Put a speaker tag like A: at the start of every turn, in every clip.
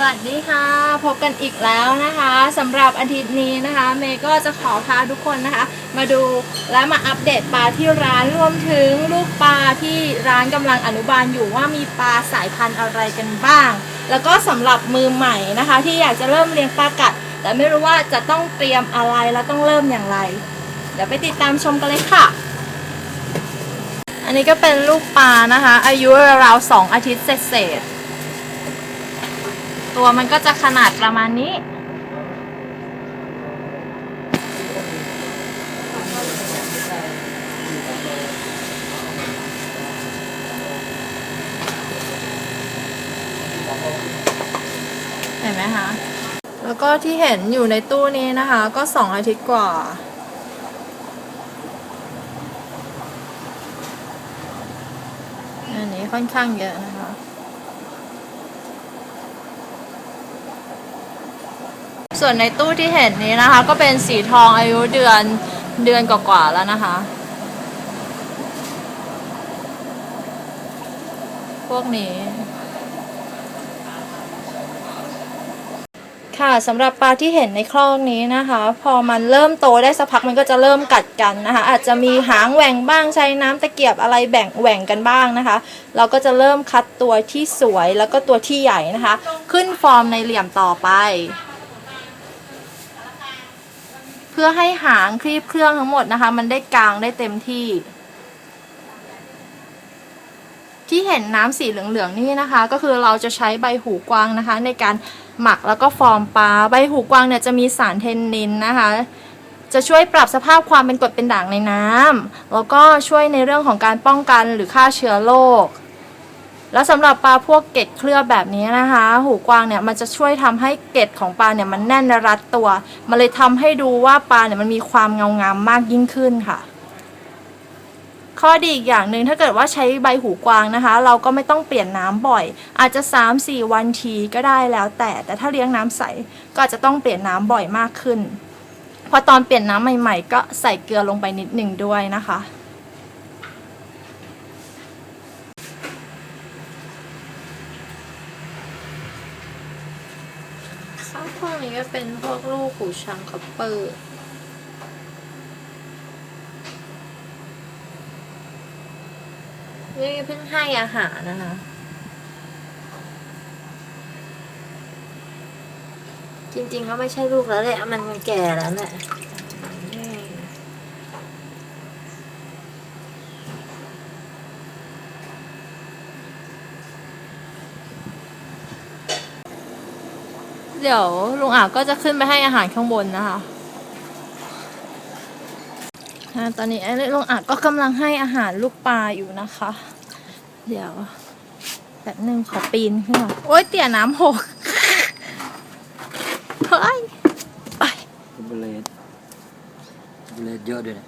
A: สวัสดีค่ะ พบกันอีกแล้วนะคะสำหรับอาทิตย์นี้นะคะ เมย์ก็จะขอพาทุกคนนะคะ มาดูและมาอัปเดตปลาที่ร้านรวมถึงลูกปลาที่ร้านกำลังอนุบาลอยู่ว่ามีปลาสายพันธุ์อะไรกันบ้าง แล้วก็สำหรับมือใหม่นะคะ ที่อยากจะเริ่มเลี้ยงปลากัด แต่ไม่รู้ว่าจะต้องเตรียมอะไรและต้องเริ่มอย่างไร เดี๋ยวไปติดตามชมกันเลยค่ะ อันนี้ก็เป็นลูกปลานะคะ อายุราวๆสองอาทิตย์เศษ ตัวมันก็จะขนาดประมาณนี้ เห็นไหมคะ แล้วก็ที่เห็นอยู่ในตู้นี้นะคะ ก็สองอาทิตย์กว่าอันนี้ค่อนข้างเยอะนะคะ ส่วนในตู้ที่เห็นนี้นะคะ ก็เป็นสีทองอายุเดือนเดือนกว่าๆแล้วนะคะ พวกนี้ ค่ะสำหรับปลาที่เห็นในคลองนี้นะคะ พอมันเริ่มโตได้สักพักมันก็จะเริ่มกัดกันนะคะ อาจจะมีหางแหว่งบ้างใช้น้ำตะเกียบอะไรแบ่งแหว่งกันบ้างนะคะ เราก็จะเริ่มคัดตัวที่สวยแล้วก็ตัวที่ใหญ่นะคะ ขึ้นฟอร์มในเหลี่ยมต่อไป พื่อให้หางครีบเครื่องทั้งหมดนะคะ มันได้กลางได้เต็มที่ ที่เห็นน้ำสีเหลืองๆนี่นะคะ ก็คือเราจะใช้ใบหูกวางนะคะ ในการหมักแล้วก็ฟอร์มปลาใบหูกวางเนี่ยจะมีสารเทนนินนะคะ จะช่วยปรับสภาพความเป็นกรดเป็นด่างในน้ำแล้วก็ช่วยในเรื่องของการป้องกันหรือฆ่าเชื้อโรค แล้วสำหรับปลาพวกเกล็ดเคลือบแบบนี้นะคะ หูกวางเนี่ยมันจะช่วยทำให้เกล็ดของปลาเนี่ยมันแน่นรัดตัว มันเลยทำให้ดูว่าปลาเนี่ยมันมีความเงางามมากยิ่งขึ้นค่ะ ข้อดีอีกอย่างหนึ่งถ้าเกิดว่าใช้ใบหูกวางนะคะ เราก็ไม่ต้องเปลี่ยนน้ำบ่อย อาจจะ 3-4 วันทีก็ได้แล้วแต่ แต่ถ้าเลี้ยงน้ำใสก็อาจจะต้องเปลี่ยนน้ำบ่อยมากขึ้น พอตอนเปลี่ยนน้ำใหม่ ๆ ก็ใส่เกลือลงไปนิดหนึ่งด้วยนะคะ ข้าวพวกนี้ก็เป็นพวกลูกหูช้างคอปเปอร์นี่เพิ่งให้อาหารนะคะจริงๆก็ไม่ใช่ลูกแล้วแหละมันแก่แล้วแหละ ดี๋ยวลุงอาบก็จะขึ้นไปให้อาหารข้างบนนะคะอ่าตอนนี้ไอ้ลุงอาบก็กำลังให้อาหารลูกปลาอยู่นะคะ เดี๋ยวแบบนึงขอปีนขึ้นก่อนโอ๊ยเตี่ยน้ำหกเฮ้ยไป
B: เบลดเบลดเยอะด้วยนะ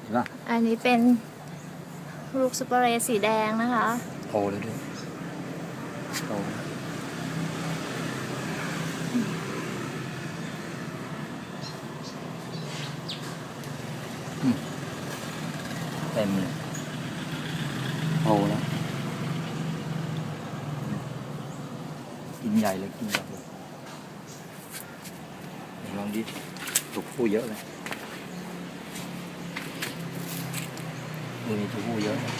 B: เห็นปะ
A: อันนี้เป็นลูกซุปเปอร์เรย์สีแดงนะคะ
B: โตเลยด้วยโตอืมเต็มเลยโตแล้วกินใหญ่เลยกินใหญ่เลยลองดิถูกผู้เยอะเลยดูนี่ถูกผู้เยอะเลย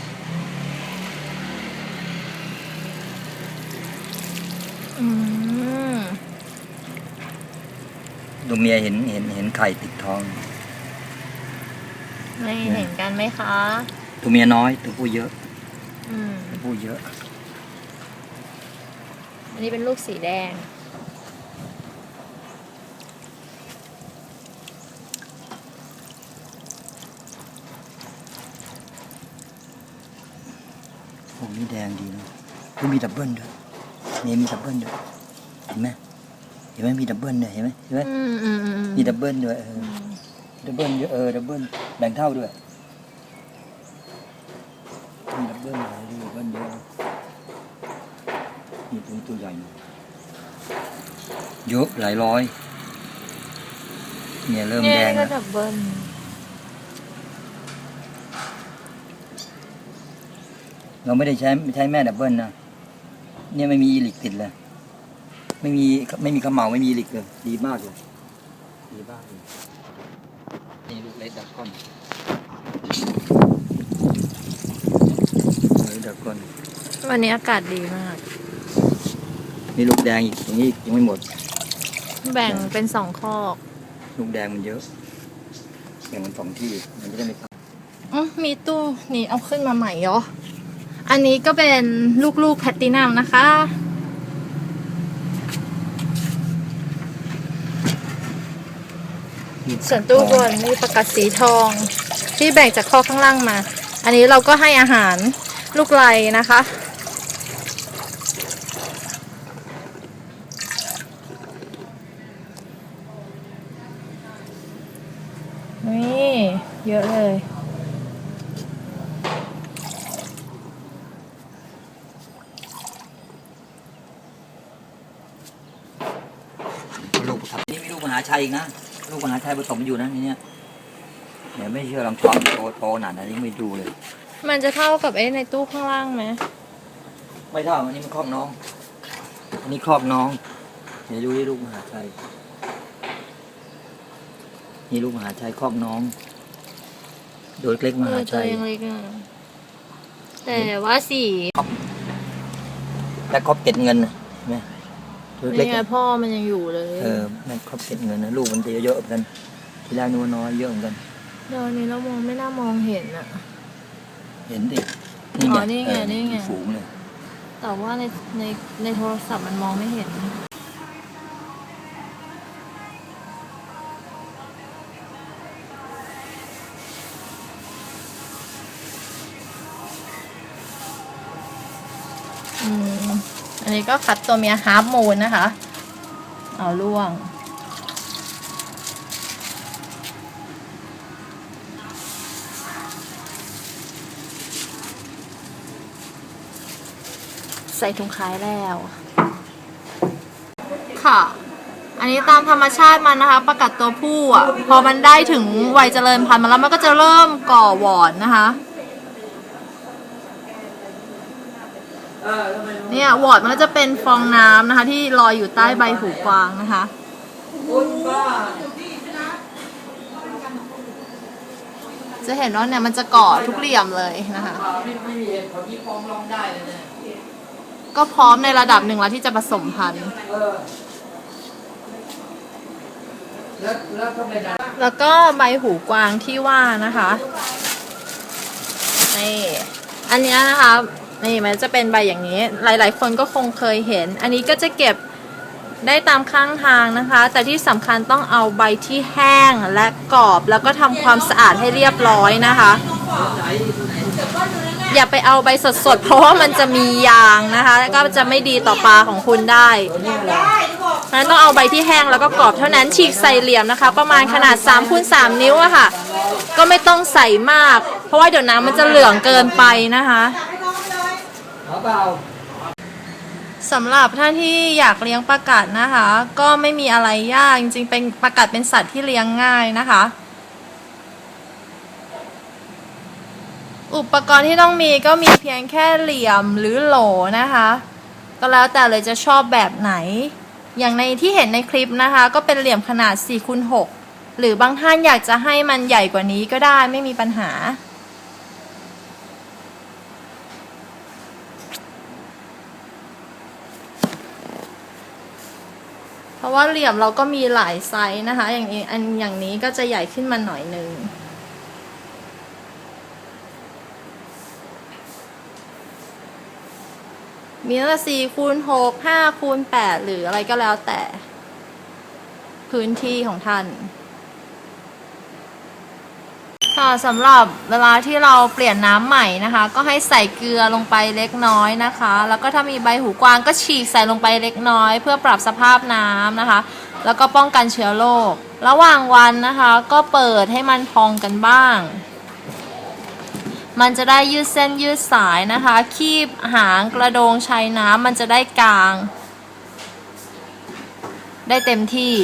A: อืม
B: ดูเมียเห็นเห็นเห็นไข่ติดท้อง
A: ไม่เห็นกันไหมคะ
B: ตัวเมียน้อยตัวผู้เยอะ
A: อืม
B: ตัวผู้เยอะ
A: อันนี้เป็นลูกสีแดง
B: พวกนี้แดงดีนะก็มีดับเบิลด้วยเมียมีดับเบิลด้วยเห็นไหมเห็นไหมมีดับเบิลด้วยเห็นไหมเห็นไหม
A: อืมอืมอืม
B: มีดับเบิลด้วยเออ ดับเบิลเยอะเออดับเบิลแบ่งเท่าด้วยมีดับเบิลอะไรด้วยดับเบิลเยอะมีตัวตัวใหญ่หน่อยเยอะหลายร้อย เนี่ยเริ่ม
A: เนี่ย
B: แดง
A: ก็
B: แล้ว
A: ดับเบิล
B: เราไม่ได้ใช้ใช้แม่ดับเบิลนะเนี่ยไม่มีอีลิกติดเลย ไม่มีไม่มีขมเหลาไม่มีหลิกเลยดีมากเลยดีมากเลย นี่ลูกเล็กดักก้อนเล็กดักก้อน
A: วันนี้อากาศดีมาก
B: มีลูกแดงอีกตรงนี้อีกยังไม่หมด
A: แบ่งเป็นสองคอก
B: ลูกแดงมันเยอะแบ่งมันสองที่มันจะได้ไม่ซ้
A: อืมมีตู้นี่เอาขึ้นมาใหม่เหรอ อันนี้ก็เป็นลูกๆแพตตินัมนะคะ ส่วนตู้บนนี่ประกาศสีทอง ที่แบ่งจากข้อข้างล่างมา อันนี้เราก็ให้อาหารลูกไลนะคะ นี่ เยอะเลย
B: ลูกครับนี่มีลูกมหาชัยอีกนะ ลูกมหาชัยผสมอยู่นะในเนี่ยเดี๋ยวไม่เชื่อลองช้อนโตโตหนาดอันนี้ไม่ดูเลย
A: มันจะเท่ากับไอ้ในตู้ข้างล่างไหม
B: ไม่เท่าอันนี้มันครอบน้อง อันนี้ครอบน้อง เดี๋ยวดูที่ลูกมหาชัยนี่ลูกมหาชัยครอบน้อง โดยเล็กม
A: เอ
B: หา
A: อตั
B: ชั
A: วย ยังเล็กอะแต่ว่าสี
B: และครอบเก็ดเงินนะเห็นไหมตัว เล็ก
A: นี่ไง
B: อะ
A: พ่อมันยังอยู่เลย
B: เออแม่งครอบเก็ดเงินนะลูกมันจะเยอะๆเหมือนกันทีแรกนึกว่าน้อยเยอะเหมือนกัน
A: เดี๋ยวนี้เรามองไม่น่ามองเห็นอะ
B: เห็นดิ
A: อ๋อนี่ไง
B: เออ
A: นี่ไง
B: ฝูงเลย
A: แต่ว่าในในในโทรศัพท์มันมองไม่เห็น นี้ก็คัดตัวเมียฮาร์ฟมูนนะคะ เอาล่วง ใส่ถุงขายแล้ว ค่ะ อันนี้ตามธรรมชาติมันนะคะ ประกัดตัวผู้อะ พอมันได้ถึงวัยเจริญพันธุ์มาแล้วมันก็จะเริ่มก่อวอร์ดนะคะ เนี่ยวอร์ดมันก็จะเป็นฟองน้ำนะคะ ที่ลอยอยู่ใต้ใบหูกวางนะคะจะเห็นว่าเนี่ยมันจะก่อทุกเหลี่ยมเลยนะคะ
C: ไม่มีเหตุผลที่ฟ้องร้องได้เลยเนี่ย
A: ก็พร้อมในระดับหนึ่งแล้วที่จะผสมพันธุ์
C: เออแล้วแล้วก็เป็นอะไร
A: แล้วก็ใบหูกวางที่ว่านะคะนี่อันเนี้ยนะคะ นี่มันจะเป็นใบอย่างนี้ หลาย ๆ คนก็คงเคยเห็น อันนี้ก็จะเก็บได้ตามข้างทางนะคะ แต่ที่สำคัญต้องเอาใบที่แห้งและกรอบ แล้วก็ทำความสะอาดให้เรียบร้อยนะคะ อย่าไปเอาใบสดๆ เพราะว่ามันจะมียางนะคะแล้วก็จะไม่ดีต่อปลาของคุณได้เพราะฉะนั้นต้องเอาใบที่แห้งแล้วก็กรอบเท่านั้นฉีกใส่เหลี่ยมนะคะ ประมาณขนาด3คูณ3นิ้วอะค่ะ ก็ไม่ต้องใส่มาก เพราะว่าเดี๋ยวน้ำมันจะเหลืองเกินไปนะคะ
C: เปล่า
A: สำหรับท่านที่อยากเลี้ยงปลากัดนะคะ ก็ไม่มีอะไรยากจริงๆ เป็นปลากัดเป็นสัตว์ที่เลี้ยงง่ายนะคะ อุปกรณ์ที่ต้องมีก็มีเพียงแค่เหลี่ยมหรือโหลนะคะ ก็แล้วแต่เลยจะชอบแบบไหน อย่างในที่เห็นในคลิปนะคะ ก็เป็นเหลี่ยมขนาด4คูณ6หรือบางท่านอยากจะให้มันใหญ่กว่านี้ก็ได้ไม่มีปัญหา เพราะ ว่าเหลี่ยมเราก็มีหลายไซส์นะคะ อย่างนี้อันอย่างนี้ก็จะใหญ่ขึ้นมาหน่อยหนึ่งมีตั้งแต่สี่คูณหกห้าคูณแปดหรืออะไรก็แล้วแต่ พื้นที่ของท่าน ค่ะสำหรับเวลาที่เราเปลี่ยนน้ำใหม่นะคะ ก็ให้ใส่เกลือลงไปเล็กน้อยนะคะ แล้วก็ถ้ามีใบหูกวางก็ฉีกใส่ลงไปเล็กน้อย เพื่อปรับสภาพน้ำนะคะ แล้วก็ป้องกันเชื้อโรคระหว่างวันนะคะ ก็เปิดให้มันพองกันบ้าง มันจะได้ยืดเส้นยืดสายนะคะ คีบหางกระโดงชัยน้ำมันจะได้กลาง ได้เต็มที่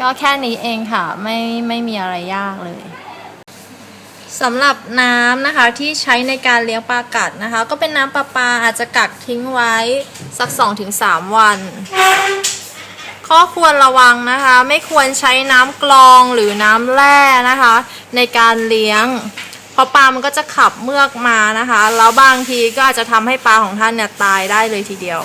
A: ก็แค่นี้เองค่ะไม่ไม่มีอะไรยากเลยสำหรับน้ำนะคะที่ใช้ในการเลี้ยงปลากัดนะคะ ก็เป็นน้ำประปาอาจจะกักทิ้งไว้สัก 2-3 วัน ข้อควรระวังนะคะ ไม่ควรใช้น้ำกรองหรือน้ำแร่นะคะ ในการเลี้ยง เพราะปลามันก็จะขับเมือกมานะคะ แล้วบางทีก็อาจจะทำให้ปลาของท่านเนี่ยตายได้เลยทีเดียว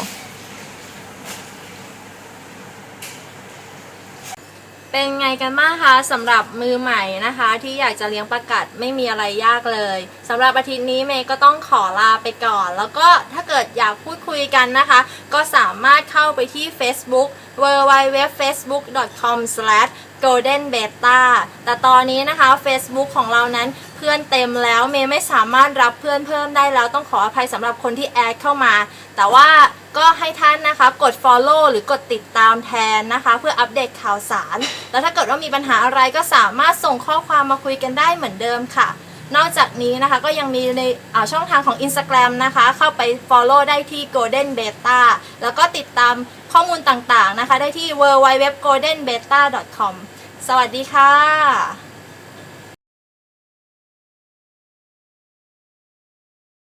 A: เป็นไงกันบ้างคะสำหรับมือใหม่นะคะ ที่อยากจะเลี้ยงประกัดไม่มีอะไรยากเลยสำหรับอาทิตย์นี้เมย์ก็ต้องขอลาไปก่อน แล้วก็ถ้าเกิดอยากพูดคุยกันนะคะ ก็สามารถเข้าไปที่ Facebook w w w f a c e b o o k c o m golden beta แต่ตอนนี้นะคะ Facebook ของเรานั้น พื่อนเต็มแล้วเมย์ไม่สามารถรับเพื่อนเพิ่มได้แล้วต้องขออภัยสำหรับคนที่แอดเข้ามา แต่ว่าก็ให้ท่านนะคะกด follow หรือกดติดตามแทนนะคะ เพื่ออัปเดตข่าวสาร แล้วถ้าเกิดว่ามีปัญหาอะไรก็สามารถส่งข้อความมาคุยกันได้เหมือนเดิมค่ะ นอกจากนี้นะคะก็ยังมีในช่องทางของ Instagram นะคะ เข้าไป follow ได้ที่ Golden Beta แล้วก็ติดตามข้อมูลต่างๆนะคะ ได้ที่ www.goldenbeta.com สวัสดีค่ะ